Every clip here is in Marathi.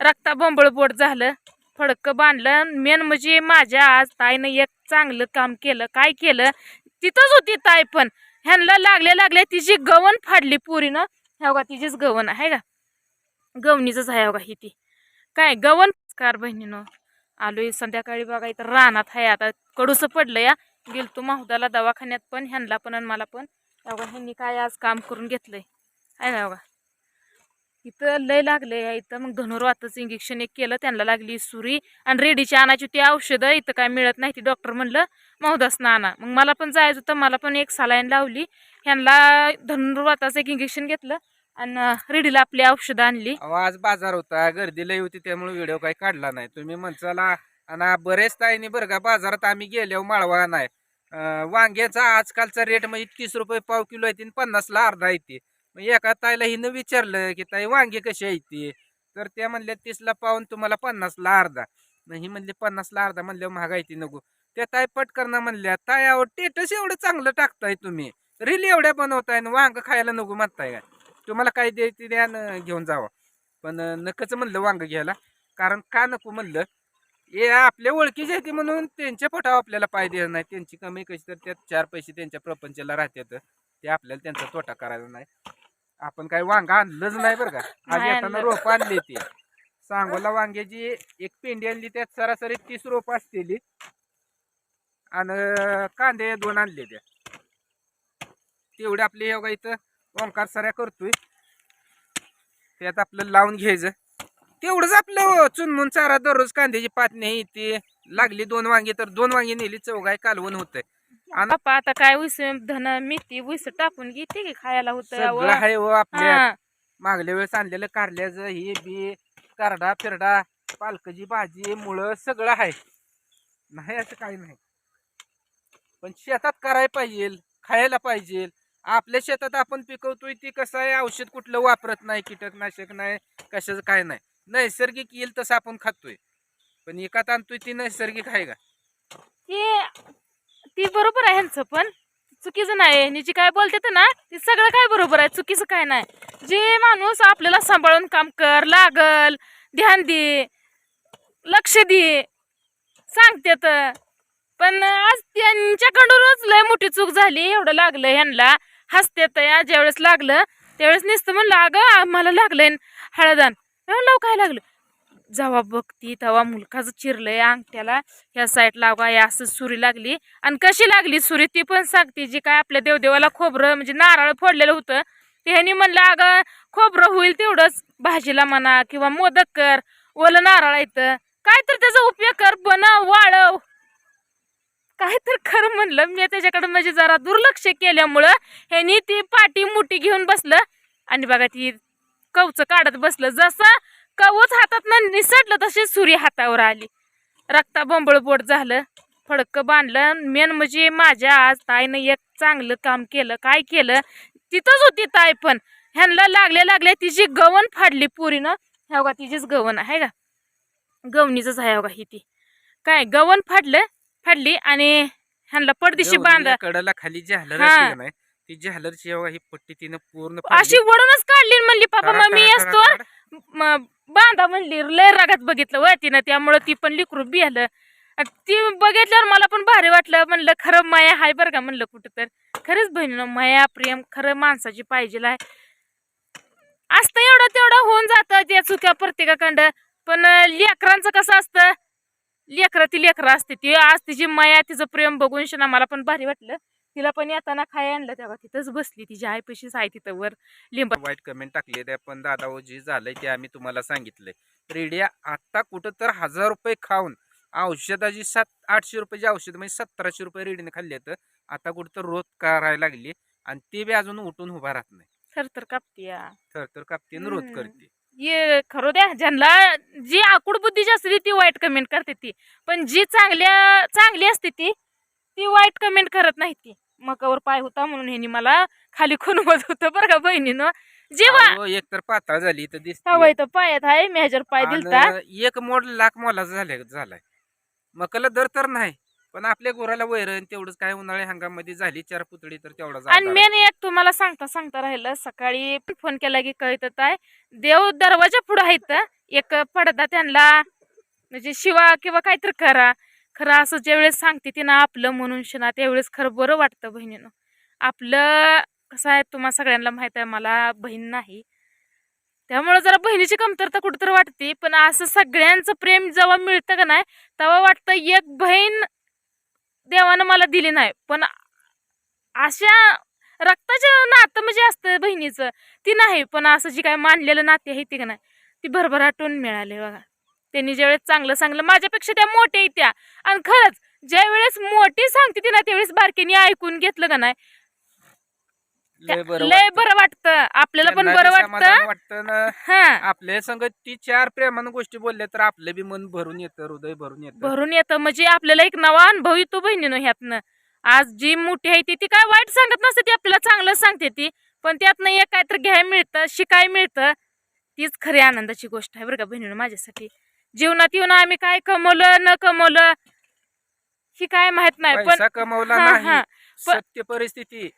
रक्ता बोंबळपोट झालं. फडकं बांधलं. मेन म्हणजे माझ्या आज ताईनं एक चांगलं काम केलं. काय केलं? तिथंच होती ताई पण. ह्यांना लागले लागले तिची गवण फाडली पुरीनं. ह्या बघा तिचीच गवण आहे का? गवणीचंच आहे बघा ही ती. काय गवण? कार बहिणीनं. आलोय संध्याकाळी बघा इथं रानात आहे. आता कडूसं पडलं या. गेलतो माहुदाला दवाखान्यात पण ह्यांना पण आणि मला पण. ह्या ह्यांनी काय आज काम करून घेतलंय? आहे ना बघा इथं लय लागले इथं. मग धनुर्वाताचं इंजेक्शन एक केलं त्यांना लागली सुरी. आणि रेडीची आणायची ती औषधं इथं काय मिळत नाही ती डॉक्टर म्हणलं मौदासनं आणा. मग मला पण जायचं होतं मला पण एक सलाईन लावली. ह्यांना धनुर्वाताचं एक इंजेक्शन घेतलं आणि रेडीला आपली औषधं आणली. अहो, आज बाजार होता गर्दी लई होती त्यामुळे व्हिडिओ काही काढला नाही. तुम्ही म्हणचाला आणि बरेच ताईने बरं का बाजारात आम्ही गेल्यावर माळवा नाही वांग्याचा आजकालचा रेट मग तीस रुपये पाव किलो येते पन्नासला अर्धा येते मग एका ताईला हिनं विचारलं की ताई वांगे कसे येते तर त्या म्हणल्या तीसला पाहून तुम्हाला पन्नासला अर्धा. मग ही म्हणली पन्नासला अर्धा. म्हणल्यावर महागाई ती नको. त्या ताई पटकरणा म्हणल्या ताई टेटस एवढं चांगलं टाकताय तुम्ही. रील एवढ्या बनवताय आणि वांग खायला नको म्हणताय. काय तुम्हाला काय द्यायची द्या घेऊन जावं. पण नकच म्हणलं वांग घ्यायला. कारण का नको म्हणलं? हे आपल्या ओळखीचे ती म्हणून त्यांच्या पोटावर आपल्याला पाय द्यायला नाही. त्यांची कमी कशी तर त्यात चार पैसे त्यांच्या प्रपंचाला राहतात ते आपल्याला त्यांचा तोटा करायचा नाही. आपण काय वांग आणलंच नाही बरं का. आज नाही येताना आणलं. रोप आणली ती. सांगोला वांग्याची एक पेंडी आणली त्यात सरासरी तीस रोप असलेली आणि कांदे दोन आणले त्या तेवढे आपले हे बघा इथं ओंकार सऱ्या करतोय. त्यात आपलं लावून घ्यायचं. तेवढंच आपलं हो, चुनमुन चारा दररोज कांद्याची पातणी येते लागली दोन वांगी तर दोन वांगी नेली चौघाय कालवण होतंय. बाप्पा आता काय उस धन मेथी उस टाकून घेते की खायला होतं. आहे हो आपल्या. मागल्या वेळेस आणलेलं कारल्याचं हे बी करडा फिरडा पालकाची भाजी मुळं सगळं आहे. नाही असं काही नाही. पण शेतात करायला पाहिजे खायला पाहिजे. आपल्या शेतात आपण पिकवतोय ती कसं आहे औषध कुठलं वापरत नाही कीटकनाशक नाही कशाचं काय नाही. नैसर्गिक येईल तसं आपण खातोय. पण एकात आणतोय ती नैसर्गिक आहे का? ते ती बरोबर आहे ह्यांचं पण चुकीचं नाही. ह्यांनी जी काय बोलते ना ते सगळं काय बरोबर आहे चुकीचं काय नाही. जे माणूस आपल्याला सांभाळून काम कर लागल ध्यान दे लक्ष दे सांगतेत पण आज त्यांच्याकडूनच लय मोठी चूक झाली एवढं लागलं ह्यांना. हसते या ज्यावेळेस लागलं त्यावेळेस नुसतं म्हणलं अगं आम्हाला लागलं हळदान. म्हणलं काय लागलं? जेव्हा बघती तेव्हा मुलखाचं चिरलंय अंगठ्याला ह्या साईड लावा या असं सुरी लागली. आणि कशी लागली सुरी? ती पण सांगते जी काय आपल्या देवदेवाला खोबरं म्हणजे नारळ फोडलेलं होतं ते ह्यानी म्हणलं अगं खोबरं होईल तेवढंच भाजीला म्हणा किंवा मोदक कर ओलं नारळ येतं काय तर त्याचा उपयोग कर बनव वाळव. काय तर खरं म्हणलं. मी त्याच्याकडे म्हणजे जरा दुर्लक्ष केल्यामुळं ह्यानी ती पाटी मुठी घेऊन बसलं. आणि बघा ती कवचं काढत बसलं. जसं कवच हातात निसटलं तशी सुरी हातावर आली. रक्ता बोंबळ बोट झालं. फडकं बांधलं. मेन म्हणजे माझ्या आज ताईनं एक चांगलं काम केलं. काय केलं? तिथंच होती ताई पण. ह्यांना लागले लागले तिची गवण फाडली पुरीनं. ह्या बघा तिचीच गवण आहे का? गवणीचंच आहे बघा ही ती. काय गवण फाडलं? फाडली आणि ह्यांना पडदिशी बांधा कडला खाली नाही? ती झालरची जेव्हा ही पट्टी तिनं पूर्ण. अशी वडूनच काढली म्हणली पापा मम्मी करा, असतो. म- बांधा म्हणली. लय रागात बघितलं व तिनं त्यामुळं ती पण लिकरू आणि ती बघितल्यावर मला पण भारी वाटलं. म्हणलं खरं माया हाय बरं का? म्हणलं कुठं तर खरंच बहिणीनं माया प्रेम खरं माणसाची पाहिजे आहे. असतं एवढं तेवढं होऊन जातं. त्या चुक्या प्रत्येकाकडं. पण लेकरांचं कसं असतं? लेकरं ती लेकरं असते. ती आज तिची माया तिचं प्रेम बघून शना मला पण भारी वाटलं. तिला पण येताना खाय आणलं तेव्हा. तिथंच बसली. तिच्या आईपाशीच आहे तिथं वर लिंब वाईट कमेंट टाकले ते पण दादा हो जे झालंय ते आम्ही तुम्हाला सांगितलंय. रेडिया आता कुठं तर हजार रुपये खाऊन औषधाची सात आठशे रुपयाची औषध म्हणजे सतराशे रुपये रेडीने खाल्ले तर आता कुठं तर रोज करायला लागली आणि ते बी अजून उठून उभा राहत नाही. खर तर कापतीया तर तर कापते रोज. करते. ये खरं द्या ज्यांना जी आकुड बुद्धीची असते ती वाईट कमेंट करते ती. पण जी चांगल्या चांगली असते ती ती वाईट कमेंट करत नाही ती. मकावर पाय होता म्हणून ह्यांनी मला खाली खुनवत होतं बरं का बहिणीनं. जेव्हा अहो, एक तर पातळ झाली तर दिसते. हवंय तर पायात आहे मी ह्याच्यावर पाय दिलता. आणि एक मोड लाख मोलाचा झाले झालाय. मकाला दर तर नाही पण आपल्या गुराला वैरण तेवढंच काय उन्हाळी हंगामध्ये झाली चार पुतळी तर तेवढा आणि. मेन एक तुम्हाला सांगता सांगता राहिलं सकाळी फोन केला की कळत आहे देव दरवाजा पुढे आहेत एक पडदा त्यांना म्हणजे शिवा किंवा काहीतरी करा. खरं असं ज्यावेळेस सांगते ती ना आपलं म्हणून शिना त्यावेळेस खरं बरं वाटतं बहिणीनं. आपलं कसं आहे तुम्हा सगळ्यांना माहीत आहे मला बहीण नाही. त्यामुळे जरा बहिणीची कमतरता कुठंतरी वाटते पण असं सगळ्यांचं प्रेम जेव्हा मिळतं का नाही तेव्हा वाटतं एक बहीण देवानं मला दिली नाही. पण अशा रक्ताचं नातं म्हणजे असतं बहिणीचं ती नाही पण असं जी काय मानलेलं नाते आहे ती का नाही ती भरभराटून मिळाले बघा. त्यांनी ज्यावेळेस चांगलं सांगलं माझ्यापेक्षा त्या मोठ्या त्या. आणि खरंच ज्या वेळेस मोठी सांगते ती ना त्यावेळेस बारकेनी ऐकून घेतलं का नाही. लय बरं वाटतं. आपल्याला पण बरं वाटतं. हा. आपल्या संग ती चार प्रेमानं गोष्टी बोलल्या तर आपलं बी मन भरून येतं हृदय भरून येतं. भरून येतं. म्हणजे आपल्याला एक नवा अनुभव येतो बहिणीनं ह्यातनं. आज जी मोठी आहे ती ती काय वाईट सांगत नसते ती आपल्याला चांगलं सांगते ती. पण त्यातनं एक काहीतरी घ्याय मिळतं शिकाय मिळतं. तीच खरी आनंदाची गोष्ट आहे बरं का बहिणीनं माझ्यासाठी. जीवनात येऊन आम्ही काय कमवलं न कमवलं ही काय माहीत नाही पण पैसा कमवला हा, नाही. हा. सत्य परिस्थिती.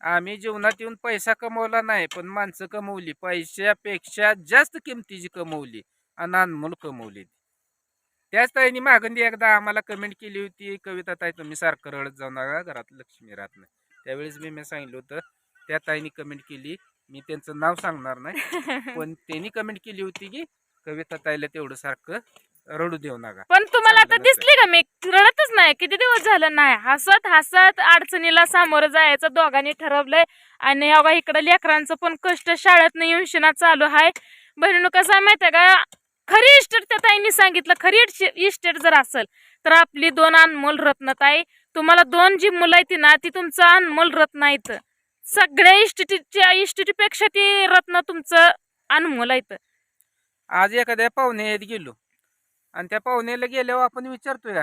आम्ही जीवनात येऊन पैसा कमवला नाही पण माणसं कमवली. पैशापेक्षा जास्त किमतीची कमवली आणि अनमोल कमवली. त्याच ताईने मागंदी एकदा आम्हाला कमेंट केली होती कविता ताई तुम्ही सारखं रडत जाऊ नका घरात लक्ष्मी राहत नाही. त्यावेळेस मी मी सांगितलं होतं त्या ताईने कमेंट केली. मी त्यांचं नाव सांगणार नाही पण त्यांनी कमेंट केली होती की कविता ताईला तेवढं सारखं रडू देऊ नका. पण तुम्हाला आता चांगलं दिसली का मी? रडतच नाही. किती दिवस झालं नाही? हसत हसत अडचणीला सामोरं जायचं दोघांनी ठरवलंय. आणि अगं इकडं लेकरांचं पण कष्ट शाळेत येऊन शिना चालू आहे बहिणीनं कसं आहे माहितीये का? खरी इस्टेट त्या ताईंनी सांगितलं. खरी इस्टेट जर असेल तर आपली दोन अनमोल रत्न ताई तुम्हाला दोन जी मुलं आहेत ना ती तुमचं अनमोल रत्न आहेत. सगळ्या इस्टेटीच्या इस्टेटीपेक्षा ती रत्न तुमचं अनमोल आहेत. आज एखाद्या पाहुण्यात गेलो. आणि त्या पाहुण्याला गेल्यावर आपण विचारतोय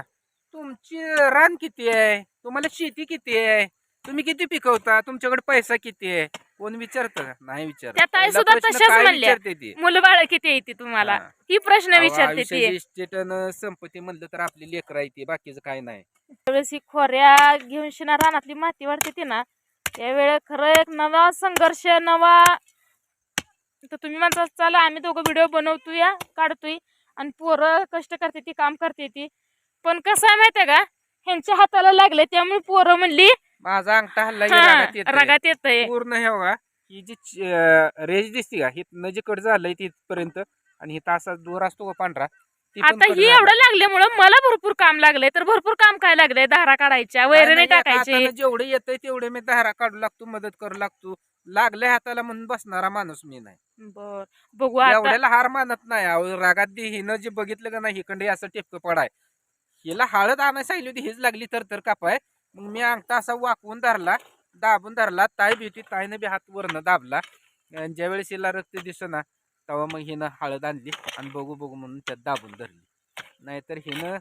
तुमची रान किती आहे? तुम्हाला शेती किती आहे? तुम्ही किती पिकवता? तुमच्याकडे पैसा किती आहे? कोण विचारतं? नाही विचार त्या ताई सुद्धा तशाच म्हणल्या. विचारते ती? मुलं बाळ किती येते तुम्हाला? हा. ही प्रश्न विचारते ती. संपत्ती म्हणलं तर आपली लेकर आहे ती बाकीचं काय नाही. त्यावेळेस ही खोऱ्या घेऊन शिना रानातली माती वाढते ती ना त्यावेळे खरं एक नवा संघर्ष नवा तर तुम्ही म्हणता चला आम्ही दोघं व्हिडिओ बनवतोय काढतोय. आणि पोरं कष्ट करते ती काम करते ती. पण कसं आहे माहितीये का? ह्यांच्या हाताला लागले त्यामुळे पोरं म्हणली माझा अंगठा हल्ला की हा रागात येतंय. रागात येतंय. पूर्ण हे बघा ही जी च- रेज दिसते का हिथनं जे कट झालंय तिथपर्यंत आणि हिथं असा दोर असतो का पांढरा ती पण आता cut ही झालाय. एवढं लागल्यामुळं मला भरपूर काम लागलंय तर भरपूर काम काय लागलंय? धारा काढायच्या काय वैरणी नाही, टाकायची. हातानं जेवढे येतंय तेवढे मी धारा काढू लागतो मदत करू लागतो. लागले हाताला म्हणून बसणारा माणूस मी नाही. बर. बघू आता. एवढ्याला हार मानत नाही अहो, रागात दी हिनं जे बघितलं का नाही हिकडे असं टेपकं पडाय. हिला हळद आणायला सांगितली होती हीच लागली तर तर कापाय. मग मी अंगठा असा वाकवून धरला दाबून धरला ताई बी होती ताईनं बी हात वरनं दाबला. आणि ज्यावेळेस हिला रक्त दिसना तेव्हा मग हिनं हळद आणली आणि बघू बघू म्हणून त्यात दाबून धरली. नाहीतर हिनं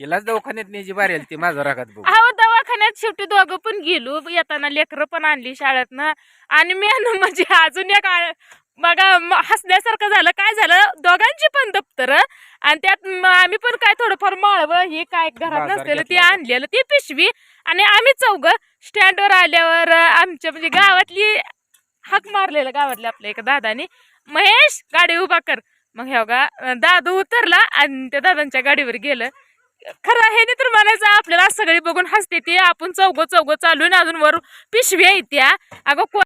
हिलाच दवाखान्यात न्यायची बारी आली ती माझ्या रागात बघू. अहो दवाखान्यात शेवटी दोघं पण गेलो. येताना लेकरं पण आणली शाळेतनं. आणि मी ना म्हणजे अजून एक बघा हसण्यासारखं झालं. काय झालं? दोघांची पण दप्तर आणि त्यात आम्ही पण काय थोडंफार माळवं. हे काय घरात नसलेलं ते. आणलेलं ती पिशवी. आणि आम्ही चौघ स्टँडवर आल्यावर आमच्या म्हणजे गावातली हाक मारलेलं गावातल्या आपल्या एका दादानी. महेश गाडी उभा कर. मग हे बघा अं, दादू उतरला आणि त्या दादांच्या गाडीवर गेलं. खरं हे नाही तर म्हणायचं आपल्याला सगळी बघून हसते ती आपण चौघ चौघ चालून अजून वर पिशवी येत्या अगं